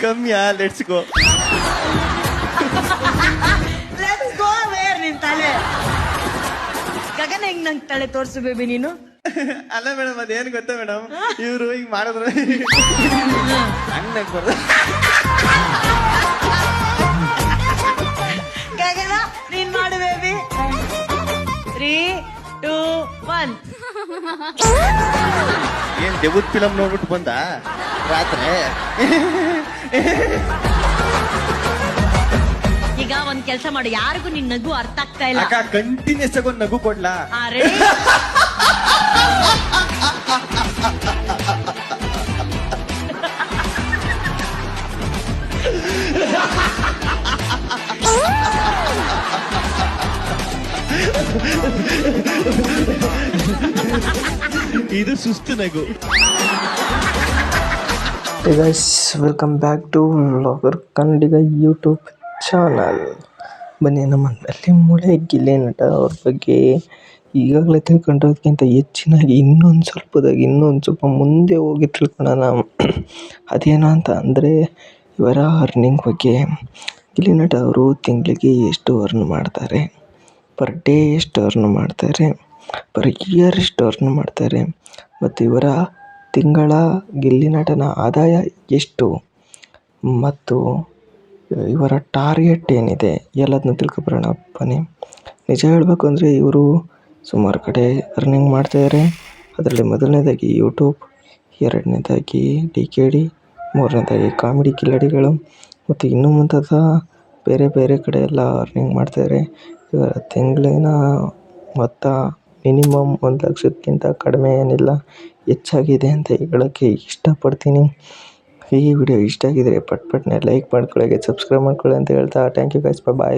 ಕಮ್ಮಿಯಾ let's go let's go where ನಿನ್ ತಲೆ. ಗಗನ ಹೆಂಗ್ ನಂಗ್ ತಲೆ ತೋರ್ಸು ಬೇಬಿ ನೀನು? ಅಲ್ಲ ಮೇಡಮ್ ಅದೇನು ಗೊತ್ತಾ ಮೇಡಮ್ ಇವರು ಹಿಂಗ್ ಮಾಡಿದ್ರು ಹಂಗ್ ಬರ್ದ ಗಗನ ನೀನ್ ಮಾಡು ಬೇಬಿ ತ್ರೀ ಟೂ ಒನ್ ಏನ್ ದೆವ್ವದ ಫಿಲಂ ನೋಡ್ಬಿಟ್ಟು ಬಂದ? ರಾತ್ರಿ. ಈಗ ಒಂದ್ ಕೆಲಸ ಮಾಡು. ಯಾರಿಗೂ ನಿನ್ ನಗು ಅರ್ಥ ಆಗ್ತಾ ಇಲ್ಲ. ಅಕ್ಕ ಕಂಟಿನ್ಯೂಸ್ ಆಗಿ ಒಂದ್ ನಗು ಕೊಡ್ಲಾ? ಆ ಇದು ಸುಸ್ತು ನಗು. Welcome back to vlogger Kannadiga YouTube channel ಬನ್ನಿ ನಮ್ಮಲ್ಲಿ ಮೂಳೆ ಗಿಲೆ ನಟ ಅವ್ರ ಬಗ್ಗೆ ಈಗಾಗಲೇ ತಿಳ್ಕೊಂಡಿರೋದಕ್ಕಿಂತ ಹೆಚ್ಚಿನಾಗಿ ಇನ್ನೊಂದು ಸ್ವಲ್ಪದಾಗಿ ಇನ್ನೊಂದು ಸ್ವಲ್ಪ ಮುಂದೆ ಹೋಗಿ ತಿಳ್ಕೊಳ್ಳೋಣ ಅದೇನು ಅಂತ ಅಂದರೆ, ಇವರ ಅರ್ನಿಂಗ್ ಬಗ್ಗೆ. ಗಿಲ್ಲಿ ನಟ ಅವರು ತಿಂಗಳಿಗೆ ಎಷ್ಟು ಅರ್ನ್ ಮಾಡ್ತಾರೆ? ಪರ್ ಡೇ ಎಷ್ಟು ಅರ್ನ್ ಮಾಡ್ತಾರೆ? ಪರ್ ಇಯರ್ ಅರ್ನ್ ಮಾಡ್ತಾರೆ. ಮತ್ತು ಇವರ ತಿಂಗಳ ಗೆಲ್ಲಿನಟನ ಆದಾಯ ಎಷ್ಟು? ಮತ್ತು ಇವರ ಟಾರ್ಗೆಟ್ ಏನಿದೆ? ಎಲ್ಲದನ್ನು ತಿಳ್ಕೊಬರೋಣ ಬನ್ನಿ. ನಿಜ ಹೇಳಬೇಕು ಅಂದರೆ ಇವರು ಸುಮಾರು ಕಡೆ ಅರ್ನಿಂಗ್ ಮಾಡ್ತಾಯಿದ್ದಾರೆ ಅದರಲ್ಲಿ ಮೊದಲನೇದಾಗಿ ಯೂಟ್ಯೂಬ್ ಎರಡನೇದಾಗಿ ಡಿ ಕೆ ಡಿ ಮೂರನೇದಾಗಿ ಕಾಮಿಡಿ ಕಿಲಾಡಿಗಳು, ಮತ್ತು ಇನ್ನೂ ಮುಂತಾದ ಬೇರೆ ಬೇರೆ ಕಡೆ ಎಲ್ಲ ಅರ್ನಿಂಗ್ ಮಾಡ್ತಾಯಿದ್ದಾರೆ ಇವರ ತಿಂಗಳಿನ ಮೊತ್ತ ಮಿನಿಮಮ್ ಒಂದು ಲಕ್ಷಕ್ಕಿಂತ ಕಡಿಮೆ ಏನಿಲ್ಲ. ಹೆಚ್ಚಾಗಿದೆ ಅಂತ ಹೇಳೋಕ್ಕೆ ಇಷ್ಟಪಡ್ತೀನಿ. ಈ ವಿಡಿಯೋ ಇಷ್ಟ ಆಗಿದ್ದರೆ ಪಟ್ ಪಟ್ನೆ ಲೈಕ್ ಮಾಡ್ಕೊಳ್ಳಿ ಸಬ್ಸ್ಕ್ರೈಬ್ ಮಾಡ್ಕೊಳ್ಳಿ ಅಂತ ಹೇಳ್ತಾ. Thank you guys bye